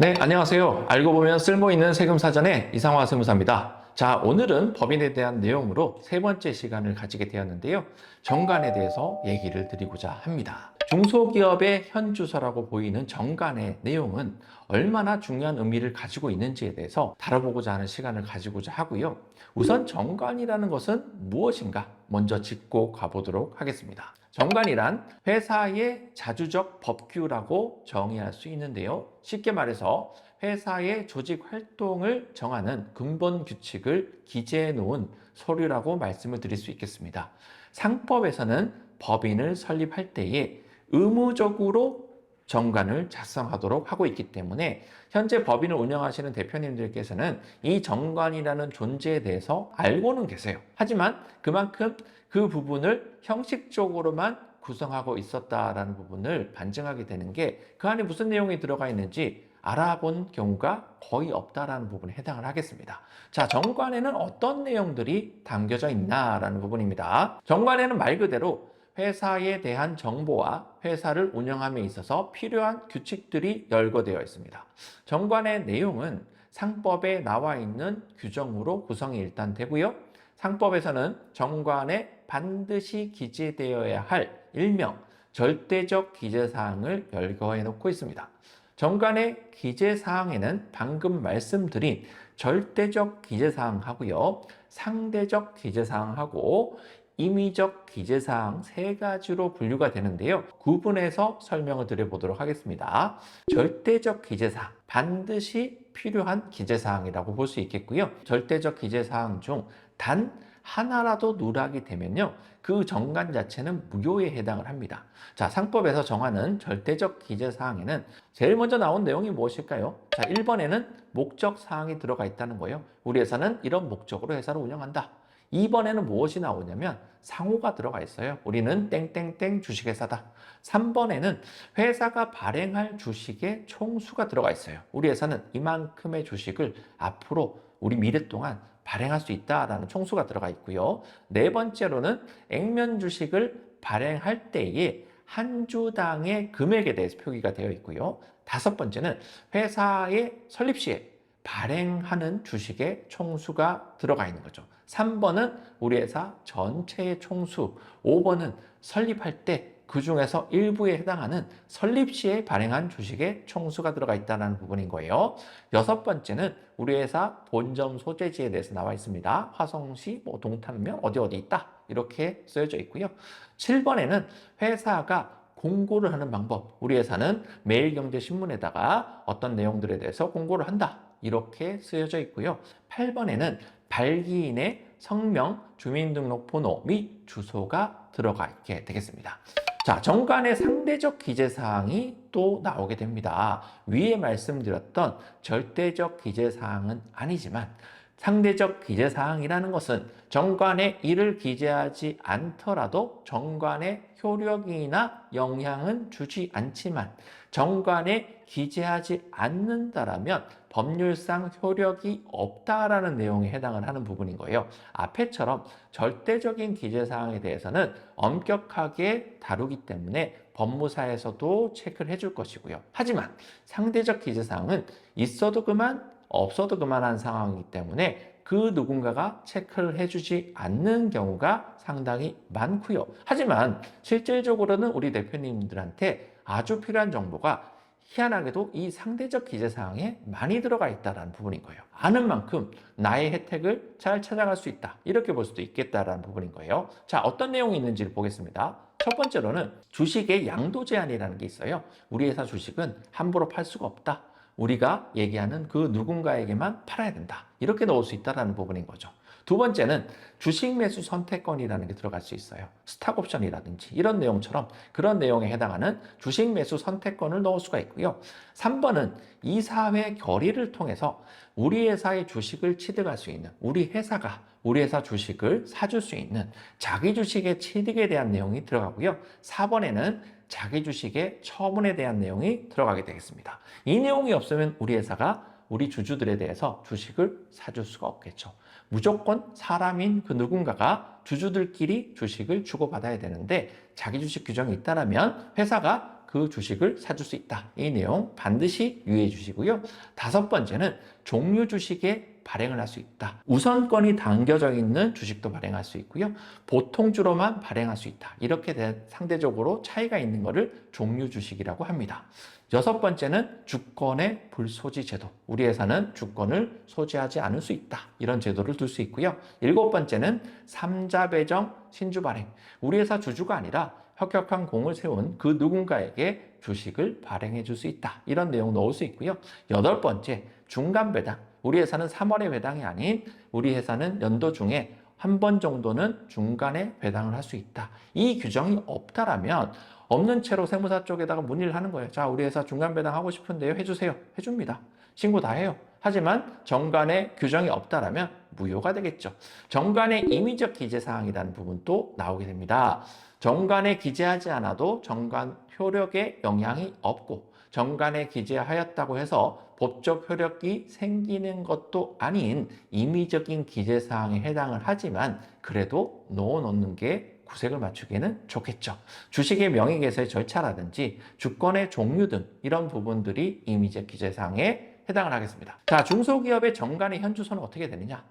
네, 안녕하세요. 알고 보면 쓸모 있는 세금 사전의 이상화 세무사입니다. 자, 오늘은 법인에 대한 내용으로 세 번째 시간을 가지게 되었는데요. 정관에 대해서 얘기를 드리고자 합니다. 중소기업의 현주소라고 보이는 정관의 내용은 얼마나 중요한 의미를 가지고 있는지에 대해서 다뤄보고자 하는 시간을 가지고자 하고요. 우선 정관이라는 것은 무엇인가 먼저 짚고 가보도록 하겠습니다. 정관이란 회사의 자주적 법규라고 정의할 수 있는데요. 쉽게 말해서 회사의 조직 활동을 정하는 근본 규칙을 기재해 놓은 서류라고 말씀을 드릴 수 있겠습니다. 상법에서는 법인을 설립할 때에 의무적으로 정관을 작성하도록 하고 있기 때문에 현재 법인을 운영하시는 대표님들께서는 이 정관이라는 존재에 대해서 알고는 계세요. 하지만 그만큼 그 부분을 형식적으로만 구성하고 있었다라는 부분을 반증하게 되는 게 그 안에 무슨 내용이 들어가 있는지 알아본 경우가 거의 없다라는 부분에 해당을 하겠습니다. 자, 정관에는 어떤 내용들이 담겨져 있나라는 부분입니다. 정관에는 말 그대로 회사에 대한 정보와 회사를 운영함에 있어서 필요한 규칙들이 열거되어 있습니다. 정관의 내용은 상법에 나와 있는 규정으로 구성이 일단 되고요. 상법에서는 정관에 반드시 기재되어야 할 일명 절대적 기재사항을 열거해 놓고 있습니다. 정관의 기재사항에는 방금 말씀드린 절대적 기재사항하고요. 상대적 기재사항하고 임의적 기재사항 세 가지로 분류가 되는데요. 구분해서 설명을 드려보도록 하겠습니다. 절대적 기재사항, 반드시 필요한 기재사항이라고 볼 수 있겠고요. 절대적 기재사항 중 단 하나라도 누락이 되면요. 그 정관 자체는 무효에 해당을 합니다. 자, 상법에서 정하는 절대적 기재사항에는 제일 먼저 나온 내용이 무엇일까요? 자, 1번에는 목적 사항이 들어가 있다는 거예요. 우리 회사는 이런 목적으로 회사를 운영한다. 2번에는 무엇이 나오냐면 상호가 들어가 있어요. 우리는 땡땡땡 주식회사다. 3번에는 회사가 발행할 주식의 총수가 들어가 있어요. 우리 회사는 이만큼의 주식을 앞으로 우리 미래 동안 발행할 수 있다라는 총수가 들어가 있고요. 네 번째로는 액면 주식을 발행할 때에 한 주당의 금액에 대해서 표기가 되어 있고요. 다섯 번째는 회사의 설립 시에 발행하는 주식의 총수가 들어가 있는 거죠. 3번은 우리 회사 전체의 총수, 5번은 설립할 때 그 중에서 일부에 해당하는 설립 시에 발행한 주식의 총수가 들어가 있다는 부분인 거예요. 여섯 번째는 우리 회사 본점 소재지에 대해서 나와 있습니다. 화성시, 뭐 동탄면 어디 어디 있다 이렇게 쓰여져 있고요. 7번에는 회사가 공고를 하는 방법. 우리 회사는 매일경제신문에다가 어떤 내용들에 대해서 공고를 한다. 이렇게 쓰여져 있고요. 8번에는 발기인의 성명, 주민등록번호 및 주소가 들어가 있게 되겠습니다. 자, 정관의 상대적 기재사항이 또 나오게 됩니다. 위에 말씀드렸던 절대적 기재사항은 아니지만 상대적 기재사항이라는 것은 정관에 이를 기재하지 않더라도 정관의 효력이나 영향은 주지 않지만 정관에 기재하지 않는다라면 법률상 효력이 없다라는 내용에 해당을 하는 부분인 거예요. 앞에처럼 절대적인 기재 사항에 대해서는 엄격하게 다루기 때문에 법무사에서도 체크를 해줄 것이고요. 하지만 상대적 기재 사항은 있어도 그만 없어도 그만한 상황이기 때문에 그 누군가가 체크를 해주지 않는 경우가 상당히 많고요. 하지만 실질적으로는 우리 대표님들한테 아주 필요한 정보가 희한하게도 이 상대적 기재 사항에 많이 들어가 있다는 부분인 거예요. 아는 만큼 나의 혜택을 잘 찾아갈 수 있다. 이렇게 볼 수도 있겠다라는 부분인 거예요. 자, 어떤 내용이 있는지를 보겠습니다. 첫 번째로는 주식의 양도 제한이라는 게 있어요. 우리 회사 주식은 함부로 팔 수가 없다. 우리가 얘기하는 그 누군가에게만 팔아야 된다. 이렇게 넣을 수 있다는 부분인 거죠. 두 번째는 주식 매수 선택권이라는 게 들어갈 수 있어요. 스탁 옵션이라든지 이런 내용처럼 그런 내용에 해당하는 주식 매수 선택권을 넣을 수가 있고요. 3번은 이사회 결의를 통해서 우리 회사의 주식을 취득할 수 있는 우리 회사가 우리 회사 주식을 사줄 수 있는 자기 주식의 취득에 대한 내용이 들어가고요. 4번에는 자기 주식의 처분에 대한 내용이 들어가게 되겠습니다. 이 내용이 없으면 우리 회사가 우리 주주들에 대해서 주식을 사줄 수가 없겠죠. 무조건 사람인 그 누군가가 주주들끼리 주식을 주고받아야 되는데 자기 주식 규정이 있다면 회사가 그 주식을 사줄 수 있다. 이 내용 반드시 유의해 주시고요. 다섯 번째는 종류 주식에 발행을 할 수 있다. 우선권이 담겨져 있는 주식도 발행할 수 있고요. 보통주로만 발행할 수 있다. 이렇게 된 상대적으로 차이가 있는 것을 종류 주식이라고 합니다. 여섯 번째는 주권의 불소지 제도. 우리 회사는 주권을 소지하지 않을 수 있다. 이런 제도를 둘 수 있고요. 일곱 번째는 삼자 배정 신주 발행. 우리 회사 주주가 아니라 혁혁한 공을 세운 그 누군가에게 주식을 발행해 줄 수 있다. 이런 내용 넣을 수 있고요. 여덟 번째, 중간 배당. 우리 회사는 3월에 배당이 아닌 우리 회사는 연도 중에 한 번 정도는 중간에 배당을 할 수 있다. 이 규정이 없다라면 없는 채로 세무사 쪽에다가 문의를 하는 거예요. 자, 우리 회사 중간 배당 하고 싶은데요. 해주세요. 해줍니다. 신고 다 해요. 하지만 정관에 규정이 없다라면 무효가 되겠죠. 정관의 임의적 기재 사항이라는 부분도 나오게 됩니다. 정관에 기재하지 않아도 정관 효력에 영향이 없고 정관에 기재하였다고 해서 법적 효력이 생기는 것도 아닌 임의적인 기재 사항에 해당을 하지만 그래도 넣어 놓는 게 구색을 맞추기에는 좋겠죠. 주식의 명의개설 절차라든지 주권의 종류 등 이런 부분들이 임의적 기재 사항에 해당을 하겠습니다. 자, 중소기업의 정관의 현주소는 어떻게 되느냐?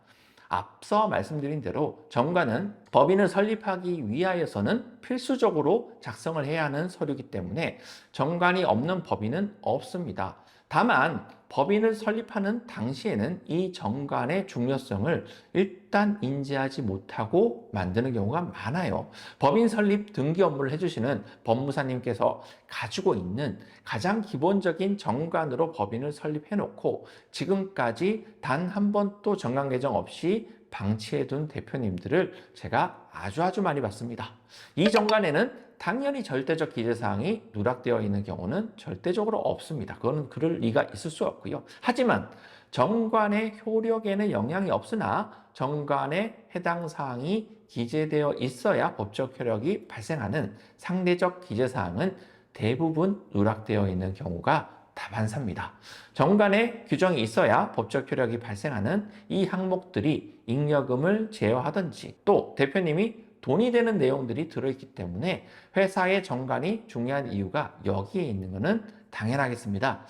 앞서 말씀드린 대로 정관은 법인을 설립하기 위하여서는 필수적으로 작성을 해야 하는 서류이기 때문에 정관이 없는 법인은 없습니다. 다만 법인을 설립하는 당시에는 이 정관의 중요성을 일단 인지하지 못하고 만드는 경우가 많아요. 법인 설립 등기 업무를 해주시는 법무사님께서 가지고 있는 가장 기본적인 정관으로 법인을 설립해 놓고 지금까지 단 한 번도 정관 개정 없이 방치해둔 대표님들을 제가 아주 아주 많이 봤습니다. 이 정관에는 당연히 절대적 기재사항이 누락되어 있는 경우는 절대적으로 없습니다. 그거는 그럴 리가 있을 수 없고요. 하지만 정관의 효력에는 영향이 없으나 정관의 해당 사항이 기재되어 있어야 법적 효력이 발생하는 상대적 기재사항은 대부분 누락되어 있는 경우가 다반사입니다. 정관에 규정이 있어야 법적 효력이 발생하는 이 항목들이 잉여금을 제어하든지 또 대표님이 돈이 되는 내용들이 들어있기 때문에 회사의 정관이 중요한 이유가 여기에 있는 것은 당연하겠습니다.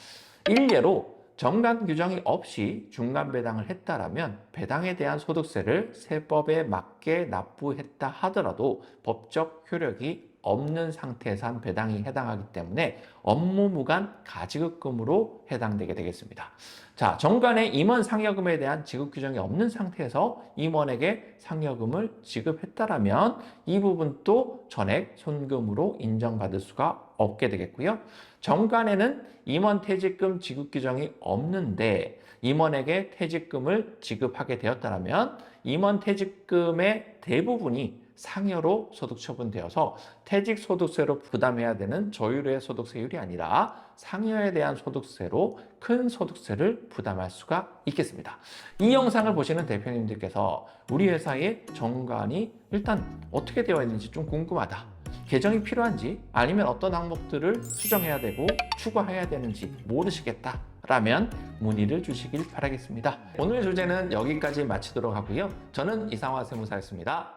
일례로 정관 규정이 없이 중간 배당을 했다라면 배당에 대한 소득세를 세법에 맞게 납부했다 하더라도 법적 효력이 없는 상태에서 한 배당이 해당하기 때문에 업무무관 가지급금으로 해당되게 되겠습니다. 자, 정관의 임원 상여금에 대한 지급 규정이 없는 상태에서 임원에게 상여금을 지급했다라면 이 부분도 전액 손금으로 인정받을 수가 없게 되겠고요. 정관에는 임원 퇴직금 지급 규정이 없는데 임원에게 퇴직금을 지급하게 되었다면 임원 퇴직금의 대부분이 상여로 소득 처분되어서 퇴직 소득세로 부담해야 되는 저율의 소득세율이 아니라 상여에 대한 소득세로 큰 소득세를 부담할 수가 있겠습니다. 이 영상을 보시는 대표님들께서 우리 회사의 정관이 일단 어떻게 되어 있는지 좀 궁금하다. 개정이 필요한지 아니면 어떤 항목들을 수정해야 되고 추가해야 되는지 모르시겠다. 라면 문의를 주시길 바라겠습니다. 오늘 주제는 여기까지 마치도록 하고요. 저는 이상화 세무사였습니다.